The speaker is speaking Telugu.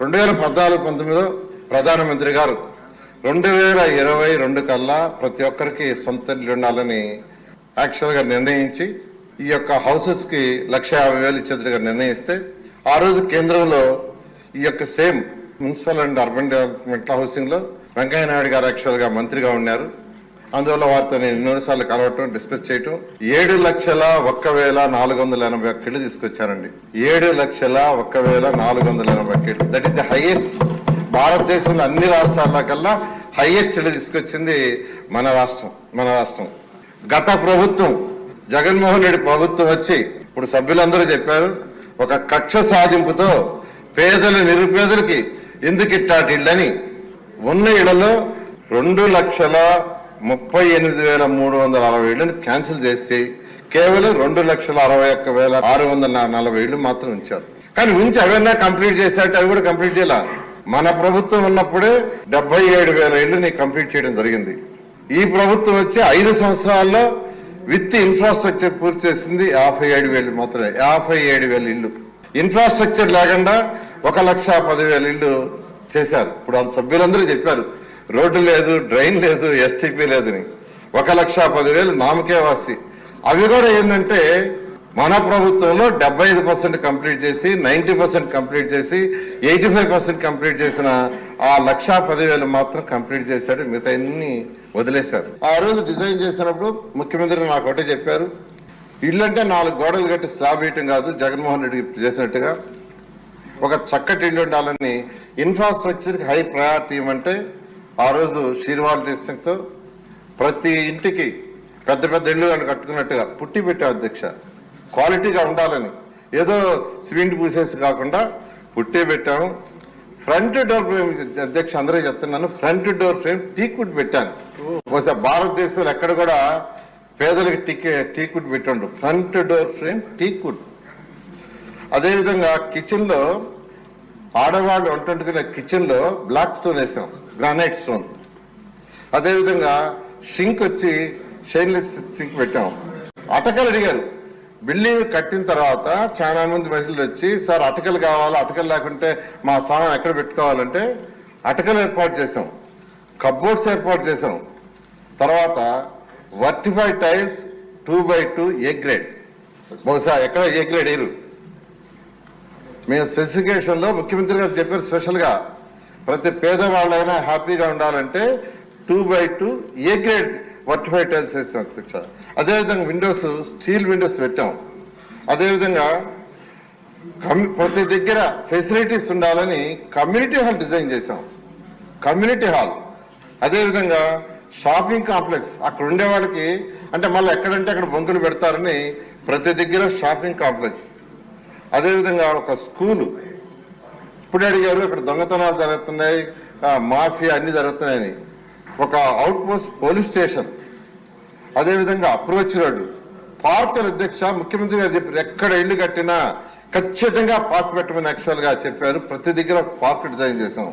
రెండు వేల పద్నాలుగు పంతొమ్మిదిలో ప్రధానమంత్రి గారు రెండు వేల ఇరవై రెండు కల్లా ప్రతి ఒక్కరికి సొంత ఇల్లు ఉండాలని యాక్చువల్గా నిర్ణయించి ఈ యొక్క హౌసెస్కి లక్ష యాభై వేలు ఇచ్చేట్టుగా నిర్ణయిస్తే ఆ రోజు కేంద్రంలో ఈ యొక్క same municipal and urban development హౌసింగ్లో Venkaiah Naidu గారు యాక్చువల్గా మంత్రిగా ఉన్నారు. అందువల్ల వారితో నేను ఎన్నోసార్లు కలవటం డిస్కస్ చేయటం. ఏడు లక్షల ఒక్క వేల నాలుగు వందల ఎనభై ఒక్కళ్ళు తీసుకొచ్చారండి. ఏడు లక్షల ఒక్క వేల నాలుగు వందల ఎనభై ఒక్క దట్ ఈస్ ద హైయెస్ట్ భారతదేశంలో అన్ని రాష్ట్రాల కల్లా హైయెస్ట్ ఇళ్ళు తీసుకొచ్చింది మన రాష్ట్రం మన రాష్ట్రం. గత ప్రభుత్వం జగన్మోహన్ రెడ్డి ప్రభుత్వం వచ్చి ఇప్పుడు సభ్యులందరూ చెప్పారు ఒక కక్ష సాధింపుతో పేదల నిరుపేదలకి ఎందుకు ఇట్టాటి ఇళ్ళని? ఉన్న ఇళ్ళలో రెండు లక్షల ముప్పై ఎనిమిది వేల మూడు వందల అరవై ఏళ్ళని క్యాన్సిల్ చేసి కేవలం రెండు లక్షల అరవై ఒక్క వేల ఆరు వందల నలభై ఏళ్ళు మాత్రం ఉంచారు. కానీ ఉంచి అవన్నీ కంప్లీట్ చేసినట్టు అవి కూడా కంప్లీట్ చేయాల. మన ప్రభుత్వం ఉన్నప్పుడే డెబ్బై ఏడు వేల ఇళ్ళని కంప్లీట్ చేయడం జరిగింది. ఈ ప్రభుత్వం వచ్చి ఐదు సంవత్సరాల్లో విత్ ఇన్ఫ్రాస్ట్రక్చర్ పూర్తి చేసింది యాభై ఏడు వేలు మాత్రమే. యాభై ఏడు వేల ఇల్లు. ఇన్ఫ్రాస్ట్రక్చర్ లేకుండా ఒక లక్ష పదివేల ఇల్లు చేశారు. ఇప్పుడు అంత సభ్యులందరూ చెప్పారు. రోడ్డు లేదు డ్రైన్ లేదు ఎస్టీపీ లేదని ఒక లక్ష పదివేలు నామకే వాసి అవి కూడా ఏంటంటే మన ప్రభుత్వంలో డెబ్బై ఐదు పర్సెంట్ కంప్లీట్ చేసి నైన్టీ పర్సెంట్ కంప్లీట్ చేసి ఎయిటీ ఫైవ్ పర్సెంట్ కంప్లీట్ చేసిన ఆ లక్షా పదివేలు మాత్రం కంప్లీట్ చేశాడు మిగతా అన్ని వదిలేశారు. ఆ రోజు డిజైన్ చేసినప్పుడు ముఖ్యమంత్రి నాకు ఒకటే చెప్పారు ఇల్లు అంటే నాలుగు గోడలు కట్టి స్లాబ్ వేయటం కాదు జగన్మోహన్ రెడ్డి చేసినట్టుగా. ఒక చక్కటి ఇల్లు ఉండాలని ఇన్ఫ్రాస్ట్రక్చర్కి హై ప్రయారిటీ ఇవ్వమంటే ఆ రోజు శ్రీనివాస డిస్ట్రిక్ట్తో ప్రతి ఇంటికి పెద్ద పెద్ద ఇల్లు కట్టుకున్నట్టుగా పుట్టి పెట్టే అధ్యక్ష. క్వాలిటీగా ఉండాలని. ఏదో సిమెంట్ పూసేసి కాకుండా పుట్టే పెట్టాము. ఫ్రంట్ డోర్ ఫ్రేమ్ అధ్యక్ష అందరూ చెప్తున్నాను ఫ్రంట్ డోర్ ఫ్రేమ్ టీకుడ్ పెట్టాను. బహుశా భారతదేశంలో ఎక్కడ కూడా పేదలకు టీకే టీకుడ్ పెట్టండు ఫ్రంట్ డోర్ ఫ్రేమ్ టీకుడ్ అదేవిధంగా కిచెన్లో ఆడవాళ్ళు వంటంటుకునే కిచెన్లో బ్లాక్ స్టోన్ వేసాం గ్రానైట్ స్టోన్ అదేవిధంగా షింక్ వచ్చి షైన్లెస్ సింక్ పెట్టాం. అటకలు అడిగారు. బిల్డింగ్ కట్టిన తర్వాత చాలా మంది మహిళలు వచ్చి సార్ అటకలు కావాలా? అటకలు లేకుంటే మా సామాన్ ఎక్కడ పెట్టుకోవాలంటే అటకలు ఏర్పాటు చేసాం కబ్బోర్డ్స్ ఏర్పాటు చేసాం తర్వాత వర్టిఫై tiles two by two A grade. బహుశా ఎక్కడ ఏ గ్రేడ్ వేయరు. మేము స్పెసిఫికేషన్లో ముఖ్యమంత్రి గారు చెప్పారు స్పెషల్గా. ప్రతి పేదవాళ్ళైనా హ్యాపీగా ఉండాలంటే two by two A grade వర్టిఫై tiles వేస్తాం అధ్యక్ష. అదేవిధంగా విండోస్ స్టీల్ విండోస్ పెట్టాం. అదేవిధంగా ప్రతి దగ్గర ఫెసిలిటీస్ ఉండాలని కమ్యూనిటీ హాల్ డిజైన్ చేసాం కమ్యూనిటీ హాల్ అదేవిధంగా షాపింగ్ కాంప్లెక్స్ అక్కడ ఉండే వాళ్ళకి అంటే మళ్ళీ ఎక్కడంటే అక్కడ బొంకులు పెడతారని ప్రతి దగ్గర షాపింగ్ కాంప్లెక్స్ అదేవిధంగా ఒక స్కూలు. ఇప్పుడు అడిగారు ఇక్కడ దొంగతనాలు జరుగుతున్నాయి మాఫియా అన్ని జరుగుతున్నాయని. ఒక అవుట్ పోస్ట్ పోలీస్ స్టేషన్. అదేవిధంగా అప్రోచ్ రోడ్డు. పార్కుల అధ్యక్ష ముఖ్యమంత్రి గారు చెప్పారు ఎక్కడ ఇల్లు కట్టినా ఖచ్చితంగా పార్క్ పెట్టమని యాక్చువల్గా చెప్పారు. ప్రతి దగ్గర పార్క్ డిజైన్ చేసాం